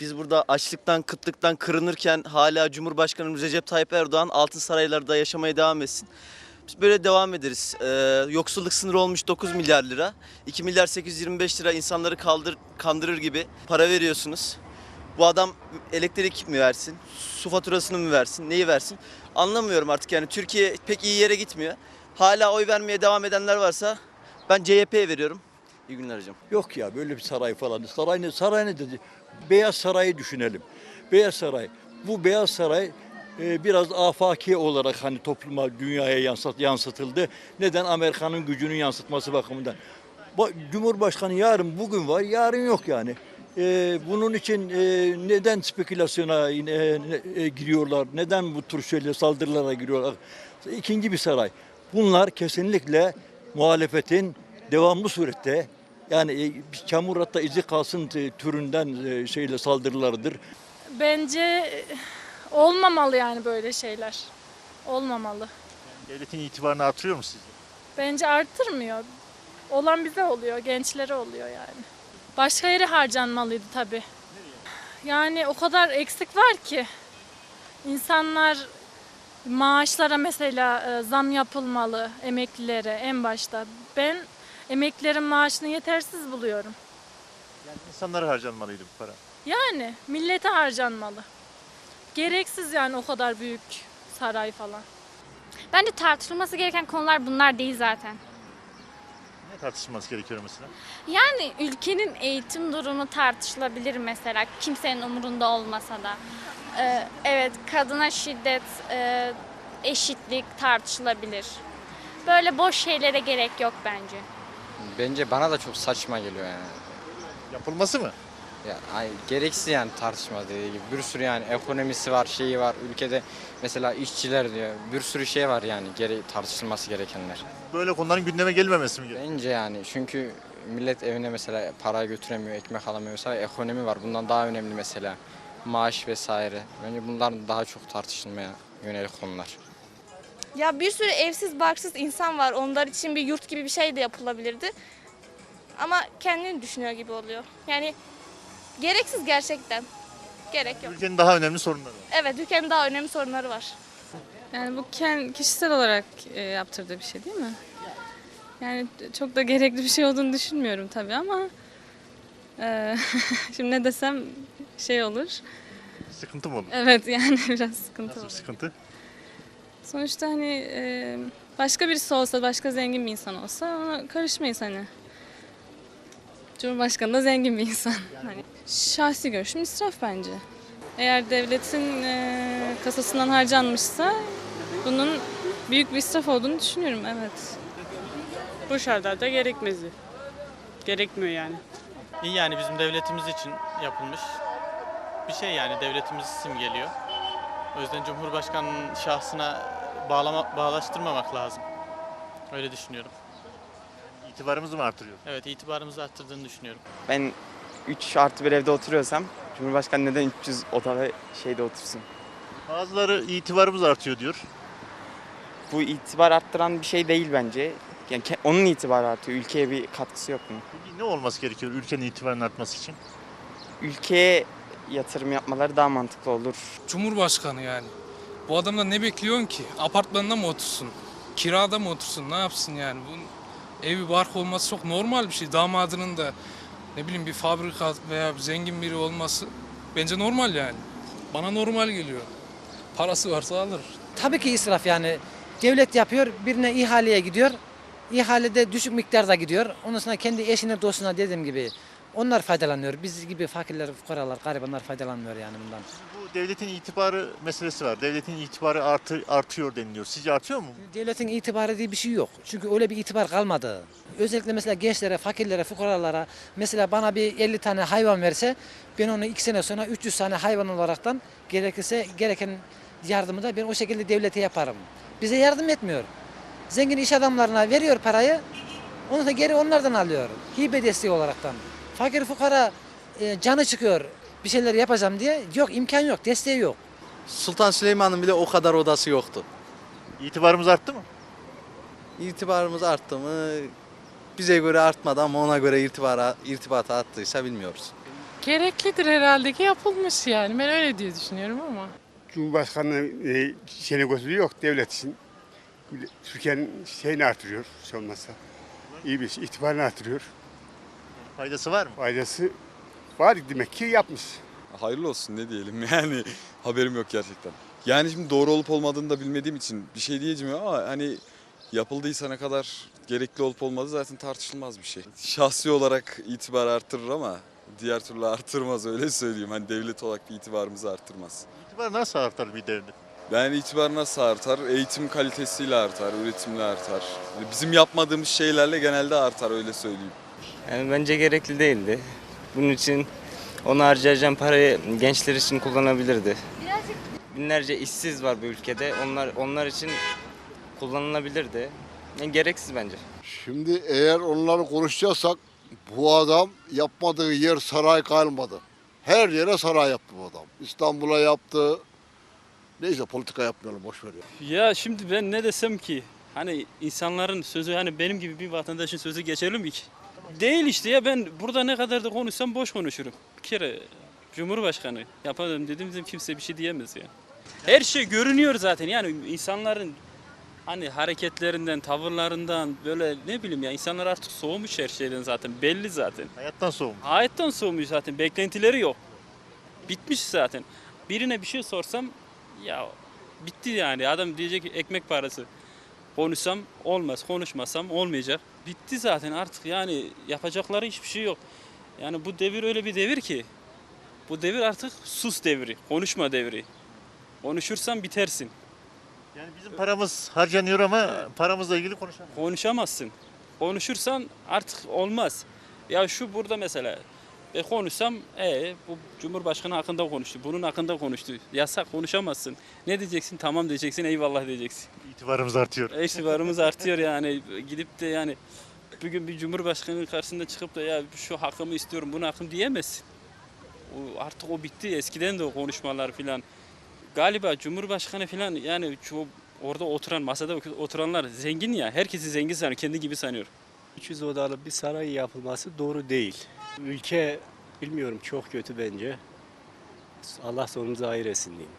Biz burada açlıktan, kıtlıktan kırınırken hala Cumhurbaşkanımız Recep Tayyip Erdoğan altın saraylarda yaşamaya devam etsin. Biz böyle devam ederiz. Ee, yoksulluk sınırı olmuş 9 milyar lira. 2 milyar 825 lira insanları kaldır, kandırır gibi para veriyorsunuz. Bu adam elektrik mi versin, su faturasını mı versin, neyi versin? Anlamıyorum artık yani Türkiye pek iyi yere gitmiyor. Hala oy vermeye devam edenler varsa ben CHP'ye veriyorum. İyi günler hocam. Yok ya böyle bir saray falan. Saray ne, saray ne dedi? Beyaz Saray'ı düşünelim. Beyaz Saray. Bu Beyaz Saray e, biraz afaki olarak hani topluma, dünyaya yansıt, yansıtıldı. Neden? Amerika'nın gücünün yansıtması bakımından. Ba- Cumhurbaşkanı yarın bugün var, yarın yok yani. E, bunun için e, neden spekülasyona e, e, giriyorlar? Neden bu tür şöyle saldırılara giriyorlar? İkinci bir saray. Bunlar kesinlikle muhalefetin devamlı surette yani e, bir çamur hatta izi kalsın e, türünden e, şeyle saldırılarıdır. Bence e, olmamalı yani böyle şeyler. Olmamalı. Devletin itibarını artırıyor mu sizce? Bence arttırmıyor. Olan bize oluyor, gençlere oluyor yani. Başka yere harcanmalıydı tabii. Yani o kadar eksik var ki. İnsanlar maaşlara mesela e, zam yapılmalı emeklilere en başta. Ben emeklilerin maaşını yetersiz buluyorum. Yani insanlara harcanmalıydı bu para. Yani millete harcanmalı. Gereksiz yani o kadar büyük saray falan. Bence tartışılması gereken konular bunlar değil zaten. Ne tartışılması gerekiyor mesela? Yani ülkenin eğitim durumu tartışılabilir mesela kimsenin umurunda olmasa da. Ee, evet kadına şiddet, e, eşitlik tartışılabilir. Böyle boş şeylere gerek yok bence. Bence bana da çok saçma geliyor yani. Yapılması mı? Ya, ay, gereksiz yani tartışma dediği gibi. Bir sürü yani ekonomisi var, şeyi var. Ülkede mesela işçiler diyor. Bir sürü şey var yani gere tartışılması gerekenler. Böyle konuların gündeme gelmemesi mi gerekiyor? Bence yani çünkü millet evine mesela para götüremiyor, ekmek alamıyor. Mesela ekonomi var. Bundan daha önemli mesela. Maaş vesaire. Bence bunlar daha çok tartışılmaya yönelik konular. Ya bir sürü evsiz barksız insan var. Onlar için bir yurt gibi bir şey de yapılabilirdi. Ama kendini düşünüyor gibi oluyor. Yani gereksiz gerçekten. Gerek yok. Ülkenin daha önemli sorunları var. Evet ülkenin daha önemli sorunları var. Yani bu ken- kişisel olarak e, yaptırdığı bir şey değil mi? Yani çok da gerekli bir şey olduğunu düşünmüyorum tabii ama e, şimdi ne desem şey olur. Sıkıntı mı olur? Evet yani biraz sıkıntı Nasıl bir olur. sıkıntı? Sonuçta hani e, başka birisi olsa, başka zengin bir insan olsa ona karışmayız hani. Cumhurbaşkanı da zengin bir insan. Hani şahsi görüşüm israf bence. Eğer devletin e, kasasından harcanmışsa bunun büyük bir israf olduğunu düşünüyorum evet. Bu şartlarda gerekmezi. Gerekmiyor yani. İyi yani bizim devletimiz için yapılmış bir şey yani devletimiz simgeliyor. O yüzden Cumhurbaşkanı'nın şahsına bağlama, bağlaştırmamak lazım. Öyle düşünüyorum. İtibarımızı mı artırıyor? Evet itibarımızı arttırdığını düşünüyorum. Ben 3 artı bir evde oturuyorsam Cumhurbaşkanı neden 300 oda ve şeyde otursun? Bazıları itibarımız artıyor diyor. Bu itibar arttıran bir şey değil bence. Yani ke- onun itibarı artıyor. Ülkeye bir katkısı yok bunun. Peki ne olması gerekiyor ülkenin itibarının artması için? Ülkeye yatırım yapmaları daha mantıklı olur. Cumhurbaşkanı yani. Bu adamdan ne bekliyorsun ki? Apartmanda mı otursun? Kirada mı otursun? Ne yapsın yani? Bunun evi bark olması çok normal bir şey. Damadının da ne bileyim bir fabrika veya zengin biri olması bence normal yani. Bana normal geliyor. Parası varsa alır. Tabii ki israf yani. Devlet yapıyor, birine ihaleye gidiyor. İhalede düşük miktarda gidiyor. Ondan sonra kendi eşine, dostuna dediğim gibi onlar faydalanıyor. Biz gibi fakirler, fukaralar, garibanlar faydalanmıyor yani bundan. Bu devletin itibarı meselesi var. Devletin itibarı artı, artıyor deniliyor. Sizce artıyor mu? Devletin itibarı diye bir şey yok. Çünkü öyle bir itibar kalmadı. Özellikle mesela gençlere, fakirlere, fukaralara mesela bana bir 50 tane hayvan verse ben onu 2 sene sonra 300 tane hayvan olaraktan gerekirse gereken yardımı da ben o şekilde devlete yaparım. Bize yardım etmiyor. Zengin iş adamlarına veriyor parayı. Onu da geri onlardan alıyor. Hibe desteği olaraktan. Fakir fukara e, canı çıkıyor bir şeyler yapacağım diye. Yok imkan yok, desteği yok. Sultan Süleyman'ın bile o kadar odası yoktu. İtibarımız arttı mı? İtibarımız arttı mı? Bize göre artmadı ama ona göre irtibara, irtibata attıysa bilmiyoruz. Gereklidir herhalde ki yapılmış yani. Ben öyle diye düşünüyorum ama. Cumhurbaşkanlığı e, şeyine gözü yok devlet için. Türkiye'nin şeyini artırıyor hiç olmazsa. İyi bir şey, itibarını artırıyor. Faydası var mı? Faydası var demek ki yapmış. Hayırlı olsun ne diyelim yani haberim yok gerçekten. Yani şimdi doğru olup olmadığını da bilmediğim için bir şey diyeceğim ama hani yapıldıysa ne kadar gerekli olup olmadığı zaten tartışılmaz bir şey. Şahsi olarak itibar artırır ama diğer türlü artırmaz öyle söyleyeyim. Hani devlet olarak bir itibarımızı artırmaz. İtibar nasıl artar bir devlet? Yani itibar nasıl artar? Eğitim kalitesiyle artar, üretimle artar. Yani bizim yapmadığımız şeylerle genelde artar öyle söyleyeyim. Yani bence gerekli değildi. Bunun için onu harcayacağım parayı gençler için kullanabilirdi. Binlerce işsiz var bu ülkede. Onlar onlar için kullanılabilirdi. Yani gereksiz bence. Şimdi eğer onları konuşacaksak bu adam yapmadığı yer saray kalmadı. Her yere saray yaptı bu adam. İstanbul'a yaptı. Neyse politika yapmayalım boş ver ya. Ya şimdi ben ne desem ki? Hani insanların sözü hani benim gibi bir vatandaşın sözü geçerli mi ki? Değil işte ya ben burada ne kadar da konuşsam boş konuşurum. Bir kere Cumhurbaşkanı yapalım dediğimizde kimse bir şey diyemez ya. Her şey görünüyor zaten yani insanların hani hareketlerinden, tavırlarından böyle ne bileyim ya insanlar artık soğumuş her şeyden zaten belli zaten. Hayattan soğumuş. Hayattan soğumuş zaten beklentileri yok. Bitmiş zaten. Birine bir şey sorsam ya bitti yani adam diyecek ki ekmek parası. Konuşsam olmaz, konuşmasam olmayacak. Bitti zaten artık yani yapacakları hiçbir şey yok. Yani bu devir öyle bir devir ki bu devir artık sus devri, konuşma devri. Konuşursan bitersin. Yani bizim paramız harcanıyor ama paramızla ilgili konuşamıyoruz. Konuşamazsın. Konuşursan artık olmaz. Ya şu burada mesela e konuşsam e bu Cumhurbaşkanı hakkında konuştu. Bunun hakkında konuştu. Yasak konuşamazsın. Ne diyeceksin? Tamam diyeceksin. Eyvallah diyeceksin. İtibarımız artıyor. İtibarımız artıyor yani. Gidip de yani bugün bir Cumhurbaşkanı karşısında çıkıp da ya şu hakkımı istiyorum, bunu hakkım diyemezsin. O, artık o bitti. Eskiden de o konuşmalar filan. Galiba Cumhurbaşkanı filan yani şu orada oturan masada oturanlar zengin ya. Herkesi zengin sanıyor. Kendi gibi sanıyor. 300 odalı bir saray yapılması doğru değil. Ülke bilmiyorum çok kötü bence. Allah sonumuzu hayır etsin diyeyim.